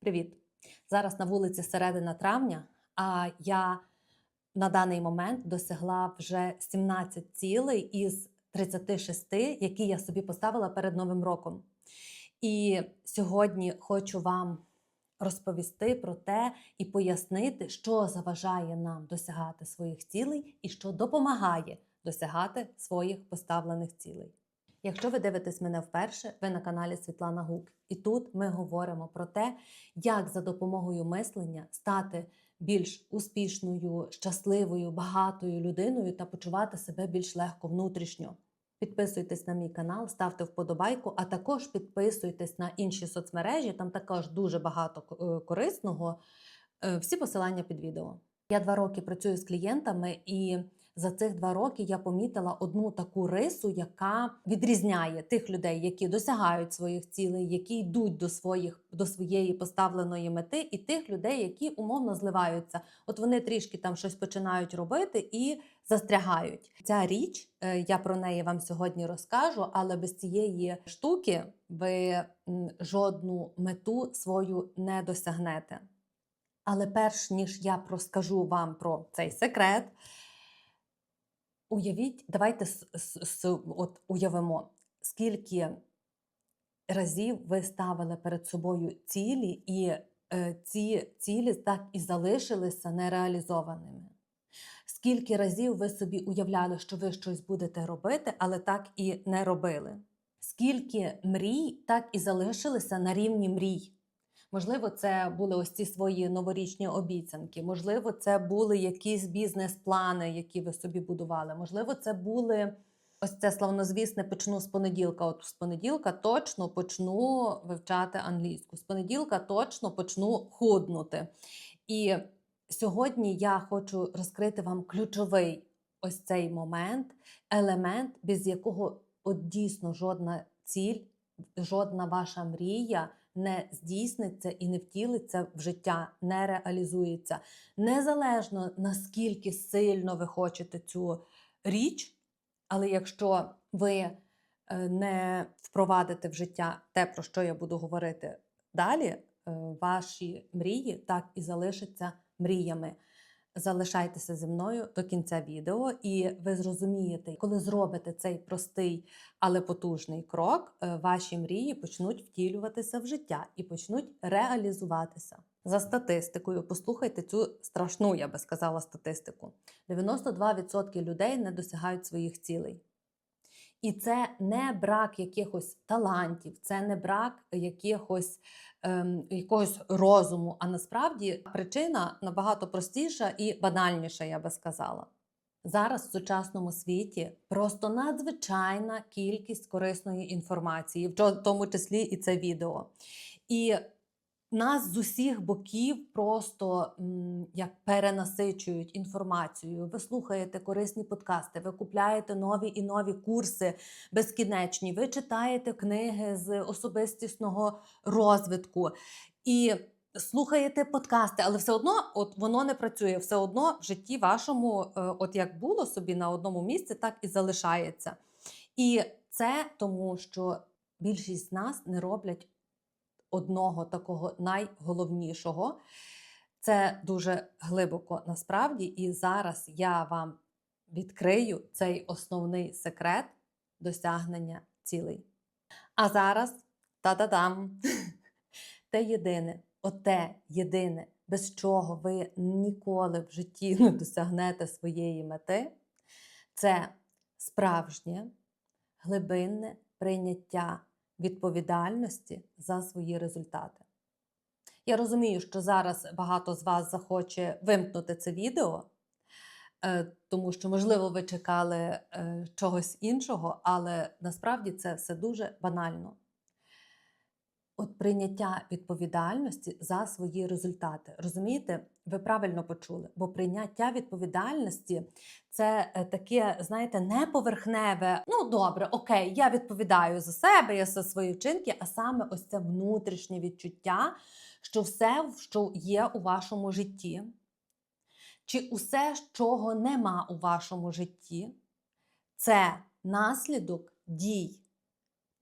Привіт! Зараз на вулиці середина травня, а я на даний момент досягла вже 17 цілей із 36, які я собі поставила перед Новим роком. І сьогодні хочу вам розповісти про те і пояснити, що заважає нам досягати своїх цілей і що допомагає досягати своїх поставлених цілей. Якщо ви дивитесь мене вперше, ви на каналі Світлана Гук. І тут ми говоримо про те, як за допомогою мислення стати більш успішною, щасливою, багатою людиною та почувати себе більш легко внутрішньо. Підписуйтесь на мій канал, ставте вподобайку, а також підписуйтесь на інші соцмережі, там також дуже багато е, корисного. Е, Всі посилання під відео. Я два роки працюю з клієнтами, і за цих два роки я помітила одну таку рису, яка відрізняє тих людей, які досягають своїх цілей, які йдуть до своїх до своєї поставленої мети, і тих людей, які умовно зливаються. От вони трішки там щось починають робити і застрягають. Ця річ, е, я про неї вам сьогодні розкажу, але без цієї штуки ви жодну мету свою не досягнете. Але перш ніж я розкажу вам про цей секрет, уявіть, давайте с- с- с- от уявимо, скільки разів ви ставили перед собою цілі, і е, ці цілі так і залишилися нереалізованими. Скільки разів ви собі уявляли, що ви щось будете робити, але так і не робили? Скільки мрій так і залишилися на рівні мрій? Можливо, це були ось ці свої новорічні обіцянки, можливо, це були якісь бізнес-плани, які ви собі будували. Можливо, це були ось це славнозвісне почну з понеділка. От з понеділка точно почну вивчати англійську. З понеділка точно почну худнути. І сьогодні я хочу розкрити вам ключовий ось цей момент, елемент, без якого от дійсно жодна ціль, жодна ваша мрія не здійсниться і не втілиться в життя, не реалізується. Незалежно наскільки сильно ви хочете цю річ, але якщо ви е, не впровадите в життя те, про що я буду говорити далі, е, ваші мрії так і залишаться мріями. Залишайтеся зі мною до кінця відео, і ви зрозумієте, коли зробите цей простий, але потужний крок, е, ваші мрії почнуть втілюватися в життя і почнуть реалізуватися. За статистикою, послухайте цю страшну, я би сказала, статистику: 92% людей не досягають своїх цілей. І це не брак якихось талантів, це не брак якихось ем, якогось розуму. А насправді причина набагато простіша і банальніша, я би сказала. Зараз в сучасному світі просто надзвичайна кількість корисної інформації, в тому числі і це відео. І нас з усіх боків просто як перенасичують інформацією. Ви слухаєте корисні подкасти, ви купляєте нові і нові курси безкінечні, ви читаєте книги з особистісного розвитку і слухаєте подкасти, але все одно от воно не працює. Все одно в житті вашому, е, от як було собі на одному місці, так і залишається. І це тому, що більшість з нас не роблять одного такого найголовнішого. Це дуже глибоко насправді, і зараз я вам відкрию цей основний секрет досягнення цілей. А зараз та-да-дам! Те єдине, оте єдине, без чого ви ніколи в житті не досягнете своєї мети, це справжнє глибинне прийняття відповідальності за свої результати. Я розумію, що зараз багато з вас захоче вимкнути це відео, е, тому що, можливо, ви чекали е, чогось іншого, але насправді це все дуже банально. От прийняття відповідальності за свої результати. Розумієте, ви правильно почули, бо прийняття відповідальності це е, таке, знаєте, не поверхневе. Ну, добре, окей, я відповідаю за себе, я за свої вчинки, а саме ось це внутрішнє відчуття, що все, що є у вашому житті, чи усе, чого нема у вашому житті, це наслідок дій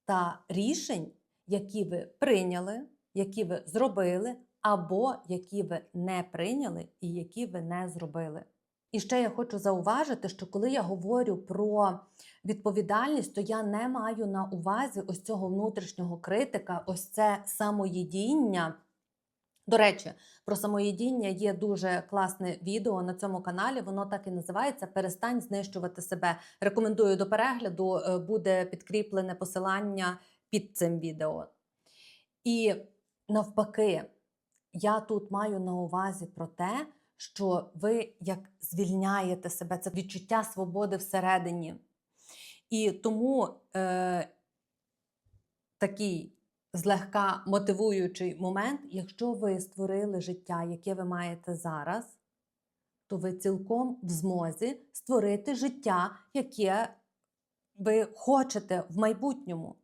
та рішень, які ви прийняли, які ви зробили, або які ви не прийняли і які ви не зробили. І ще я хочу зауважити, що коли я говорю про відповідальність, то я не маю на увазі ось цього внутрішнього критика, ось це самоєдіння. До речі, про самоєдіння є дуже класне відео на цьому каналі. Воно так і називається Перестань знищувати себе. Рекомендую до перегляду, е, буде підкріплене посилання під цим відео. І навпаки, я тут маю на увазі про те, що ви як звільняєте себе, це відчуття свободи всередині. І тому е, такий злегка мотивуючий момент, якщо ви створили життя, яке ви маєте зараз, то ви цілком в змозі створити життя, яке ви хочете в майбутньому.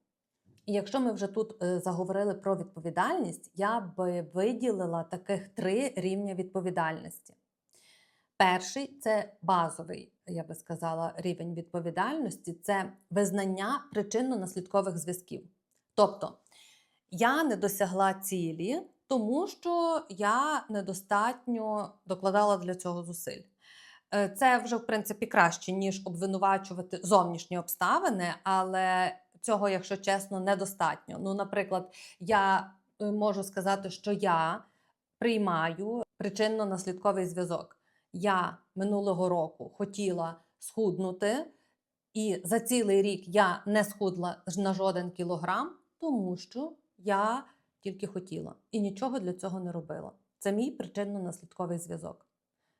І якщо ми вже тут е, заговорили про відповідальність, я би виділила таких три рівня відповідальності. Перший це базовий, я би сказала, рівень відповідальності це визнання причинно-наслідкових зв'язків. Тобто, я не досягла цілі, тому що я недостатньо докладала для цього зусиль. Е, Це вже, в принципі, краще, ніж обвинувачувати зовнішні обставини, але цього, якщо чесно, недостатньо. Ну, наприклад, я е, можу сказати, що я приймаю причинно-наслідковий зв'язок. Я минулого року хотіла схуднути, і за цілий рік я не схудла на жоден кілограм, тому що я тільки хотіла і нічого для цього не робила. Це мій причинно-наслідковий зв'язок.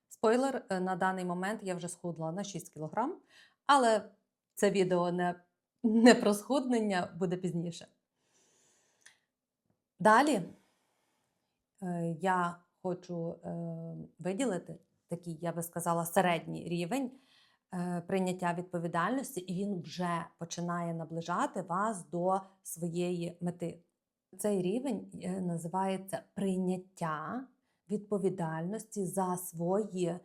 Спойлер, е, на даний момент я вже схудла на 6 кілограм, але це відео не, не про схуднення буде пізніше. Далі е, я хочу е, виділити такий, я би сказала, середній рівень е, прийняття відповідальності, і він вже починає наближати вас до своєї мети. Цей рівень називається прийняття відповідальності за свої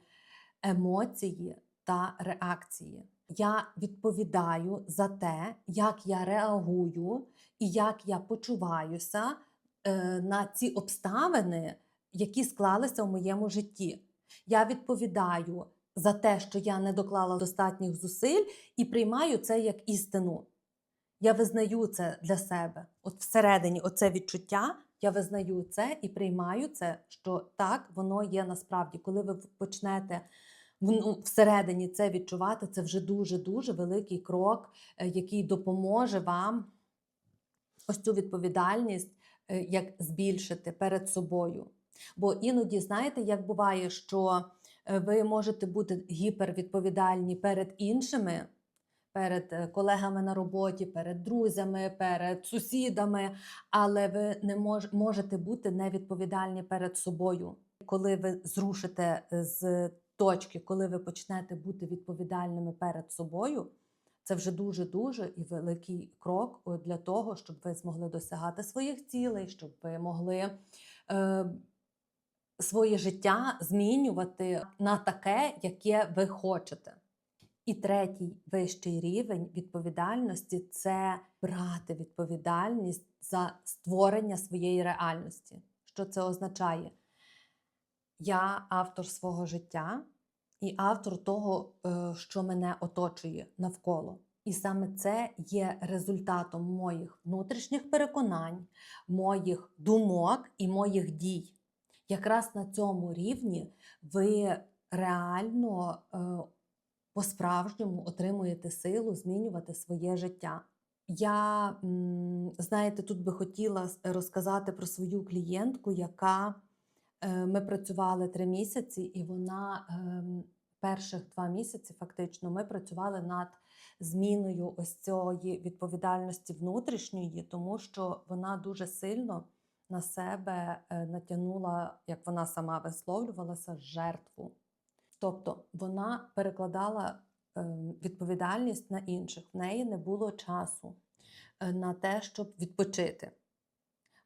емоції та реакції. Я відповідаю за те, як я реагую і як я почуваюся е, на ці обставини, які склалися в моєму житті. Я відповідаю за те, що я не доклала достатніх зусиль, і приймаю це як істину. Я визнаю це для себе. От всередині, оце відчуття, я визнаю це і приймаю це, що так воно є насправді. Коли ви почнете всередині це відчувати, це вже дуже-дуже великий крок, е, який допоможе вам ось цю відповідальність е, як збільшити перед собою. Бо іноді, знаєте, як буває, що е, ви можете бути гіпервідповідальні перед іншими, перед колегами на роботі, перед друзями, перед сусідами, але ви не мож, можете бути невідповідальні перед собою. Коли ви зрушите з точки, коли ви почнете бути відповідальними перед собою, це вже дуже-дуже і великий крок для того, щоб ви змогли досягати своїх цілей, щоб ви могли е, своє життя змінювати на таке, яке ви хочете. І третій вищий рівень відповідальності це брати відповідальність за створення своєї реальності. Що це означає? Я автор свого життя і автор того, е, що мене оточує навколо. І саме це є результатом моїх внутрішніх переконань, моїх думок і моїх дій. Якраз на цьому рівні ви реально е, по-справжньому отримуєте силу змінювати своє життя. Я, знаєте, тут би хотіла розказати про свою клієнтку, яка е, ми працювали три місяці, і вона ем, перших два місяці фактично ми працювали над зміною ось цієї відповідальності внутрішньої, тому що вона дуже сильно на себе е, натягнула, як вона сама висловлювалася, жертву. Тобто вона перекладала е, відповідальність на інших. В неї не було часу е, на те, щоб відпочити.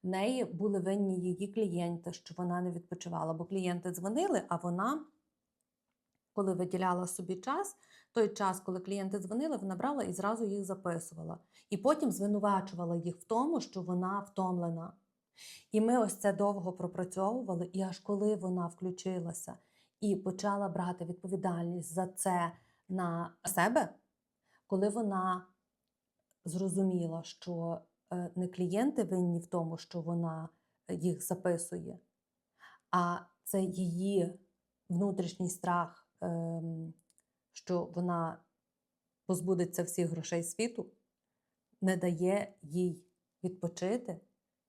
В неї були винні її клієнти, що вона не відпочивала, бо клієнти дзвонили, а вона, коли виділяла собі час, той час, коли клієнти дзвонили, вона брала і зразу їх записувала. І потім звинувачувала їх в тому, що вона втомлена. І ми ось це довго пропрацьовували, і аж коли вона включилася і почала брати відповідальність за це на себе, коли вона зрозуміла, що не клієнти винні в тому, що вона їх записує, а це її внутрішній страх, ем, що вона позбудеться всіх грошей світу, не дає їй відпочити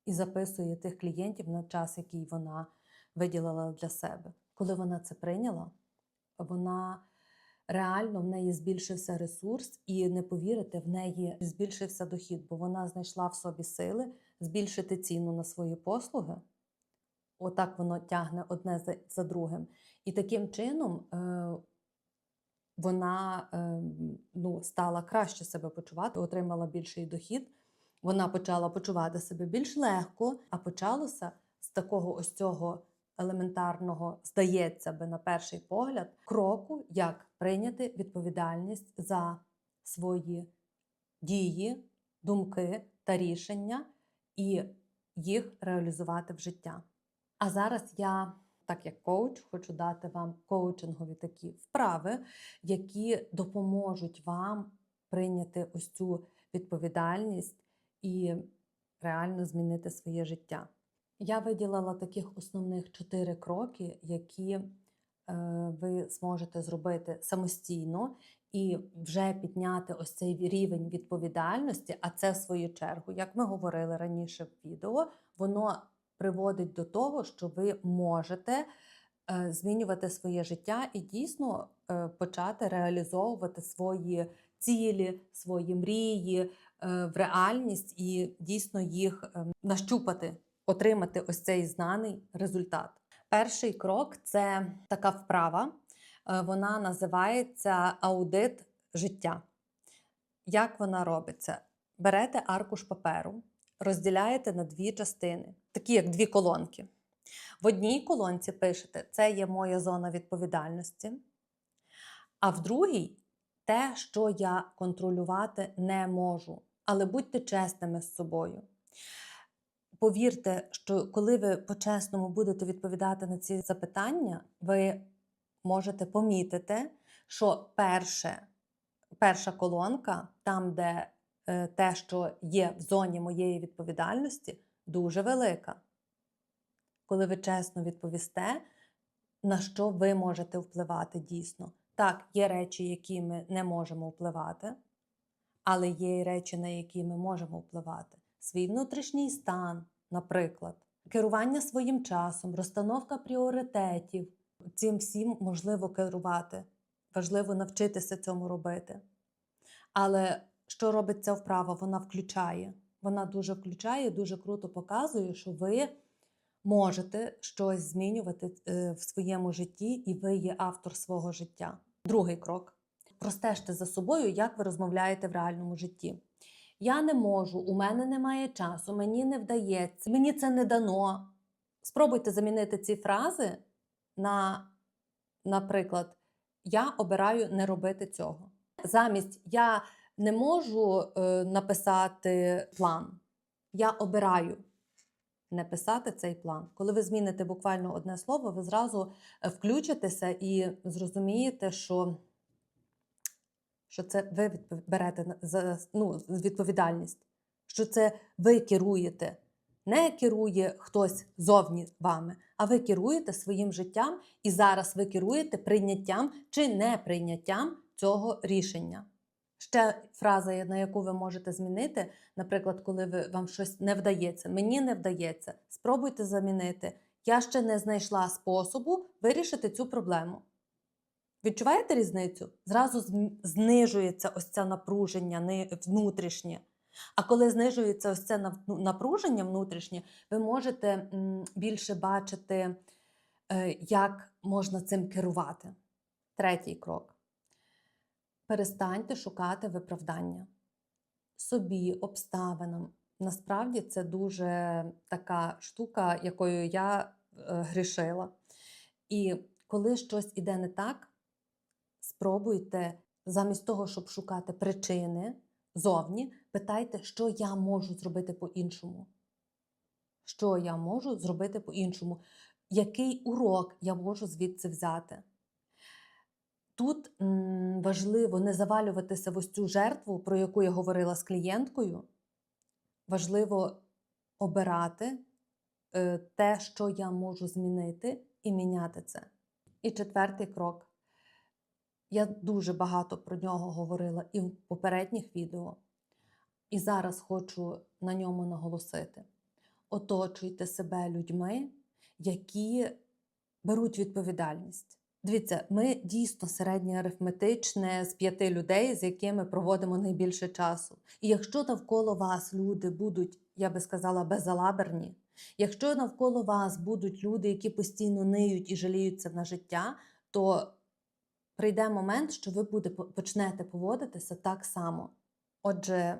і записує тих клієнтів на час, який вона виділила для себе. Коли вона це прийняла, вона реально в неї збільшився ресурс, і не повірите, в неї збільшився дохід, бо вона знайшла в собі сили збільшити ціну на свої послуги. Отак воно тягне одне за, другим. І таким чином е, вона е, ну, стала краще себе почувати, отримала більший дохід. Вона почала почувати себе більш легко, а почалося з такого ось цього елементарного, здається би, на перший погляд, кроку, як прийняти відповідальність за свої дії, думки та рішення і їх реалізувати в життя. А зараз я, так як коуч, хочу дати вам коучингові такі вправи, які допоможуть вам прийняти ось цю відповідальність і реально змінити своє життя. Я виділила таких основних чотири кроки, які е, ви зможете зробити самостійно і вже підняти ось цей рівень відповідальності. А це, в свою чергу, як ми говорили раніше в відео, воно приводить до того, що ви можете е, змінювати своє життя і дійсно е, почати реалізовувати свої цілі, свої мрії в реальність і дійсно їх е, нащупати, отримати ось цей знаний результат. Перший крок це така вправа. Е, Вона називається аудит життя. Як вона робиться? Берете аркуш паперу, розділяєте на дві частини, такі як дві колонки. В одній колонці пишете: це є моя зона відповідальності, а в другій те, що я контролювати не можу. Але будьте чесними з собою. Повірте, що коли ви по-чесному будете відповідати на ці запитання, ви можете помітити, що перше, перша колонка, там, де е, те, що є в зоні моєї відповідальності, дуже велика. Коли ви чесно відповісте, на що ви можете впливати дійсно. Так, є речі, які ми не можемо впливати, але є і речі, на які ми можемо впливати. Свій внутрішній стан, наприклад, керування своїм часом, розстановка пріоритетів. Цим всім можливо керувати. Важливо навчитися цьому робити. Але що робить ця вправа? Вона включає. Вона дуже включає, дуже круто показує, що ви можете щось змінювати е, в своєму житті, і ви є автор свого життя. Другий крок. Простежте за собою, як ви розмовляєте в реальному житті. Я не можу, у мене немає часу, мені не вдається, мені це не дано. Спробуйте замінити ці фрази на, наприклад, я обираю не робити цього. Замість я не можу е, написати план. Я обираю не писати цей план. Коли ви зміните буквально одне слово, ви зразу е, включитеся і зрозумієте, що, що це ви берете за ну, відповідальність, що це ви керуєте. Не керує хтось зовні вами, а ви керуєте своїм життям, і зараз ви керуєте прийняттям чи неприйняттям цього рішення. Ще фраза, на яку ви можете змінити, наприклад, коли ви, вам щось не вдається, мені не вдається, спробуйте замінити. Я ще не знайшла способу вирішити цю проблему. Відчуваєте різницю? Зразу знижується ось це напруження внутрішнє. А коли знижується ось це ну, напруження внутрішнє, ви можете більше бачити, е, як можна цим керувати. Третій крок. Перестаньте шукати виправдання собі, обставинам. Насправді це дуже така штука, якою я е, грішила. І коли щось іде не так, спробуйте замість того, щоб шукати причини зовні, питайте, що я можу зробити по-іншому. що я можу зробити по-іншому, який урок я можу звідси взяти. Тут важливо не завалюватися в ось цю жертву, про яку я говорила з клієнткою. Важливо обирати е, те, що я можу змінити, і міняти це. І четвертий крок. Я дуже багато про нього говорила і в попередніх відео, і зараз хочу на ньому наголосити. Оточуйте себе людьми, які беруть відповідальність. Дивіться, ми дійсно середнє арифметичне з п'яти людей, з якими проводимо найбільше часу. І якщо навколо вас люди будуть, я би сказала, безалаберні, якщо навколо вас будуть люди, які постійно ниють і жаліються на життя, то прийде момент, що ви буде, почнете поводитися так само. Отже,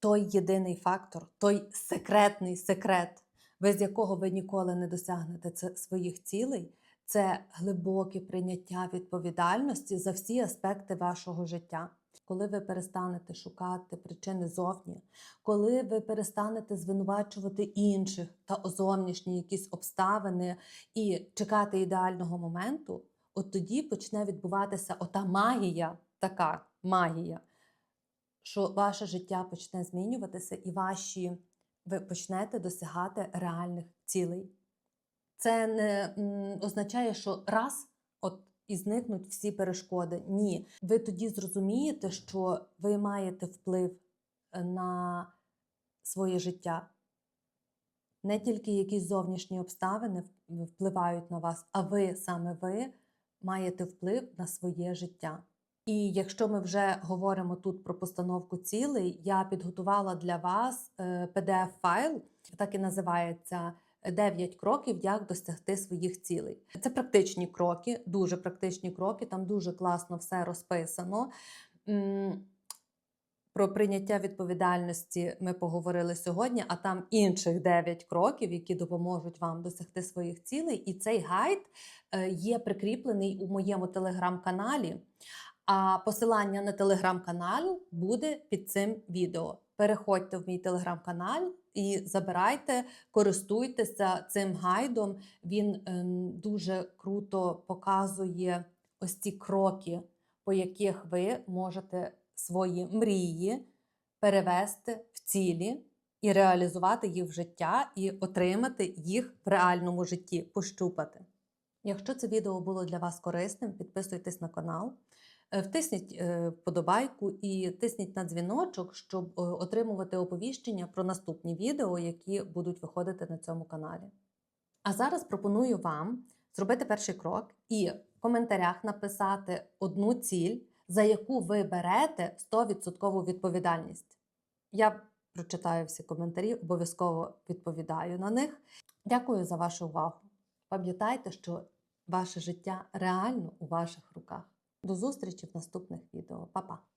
той єдиний фактор, той секретний секрет, без якого ви ніколи не досягнете своїх цілей, це глибоке прийняття відповідальності за всі аспекти вашого життя. Коли ви перестанете шукати причини зовні, коли ви перестанете звинувачувати інших та зовнішні якісь обставини і чекати ідеального моменту, от тоді почне відбуватися ота магія, така магія, що ваше життя почне змінюватися, і ваші ви почнете досягати реальних цілей. Це не означає, що раз от і зникнуть всі перешкоди. Ні. Ви тоді зрозумієте, що ви маєте вплив е, на своє життя. Не тільки якісь зовнішні обставини впливають на вас, а ви саме ви маєте вплив на своє життя. І якщо ми вже говоримо тут про постановку цілей, я підготувала для вас е, PDF-файл, так і називається 9 кроків, як досягти своїх цілей. Це практичні кроки, дуже практичні кроки, там дуже класно все розписано. Про прийняття відповідальності ми поговорили сьогодні, а там інших 9 кроків, які допоможуть вам досягти своїх цілей. І цей гайд е, є прикріплений у моєму телеграм-каналі. А посилання на телеграм-канал буде під цим відео. Переходьте в мій телеграм-канал і забирайте, користуйтеся цим гайдом. Він ем, дуже круто показує ось ці кроки, по яких ви можете свої мрії перевести в цілі і реалізувати їх в життя, і отримати їх в реальному житті, пощупати. Якщо це відео було для вас корисним, підписуйтесь на канал. Е, Втисніть е, вподобайку і тисніть на дзвіночок, щоб е, отримувати оповіщення про наступні відео, які будуть виходити на цьому каналі. А зараз пропоную вам зробити перший крок і в коментарях написати одну ціль, за яку ви берете 100% відповідальність. Я прочитаю всі коментарі, обов'язково відповідаю на них. Дякую за вашу увагу. Пам'ятайте, що ваше життя реально у ваших руках. До зустрічі в наступних відео. Па-па!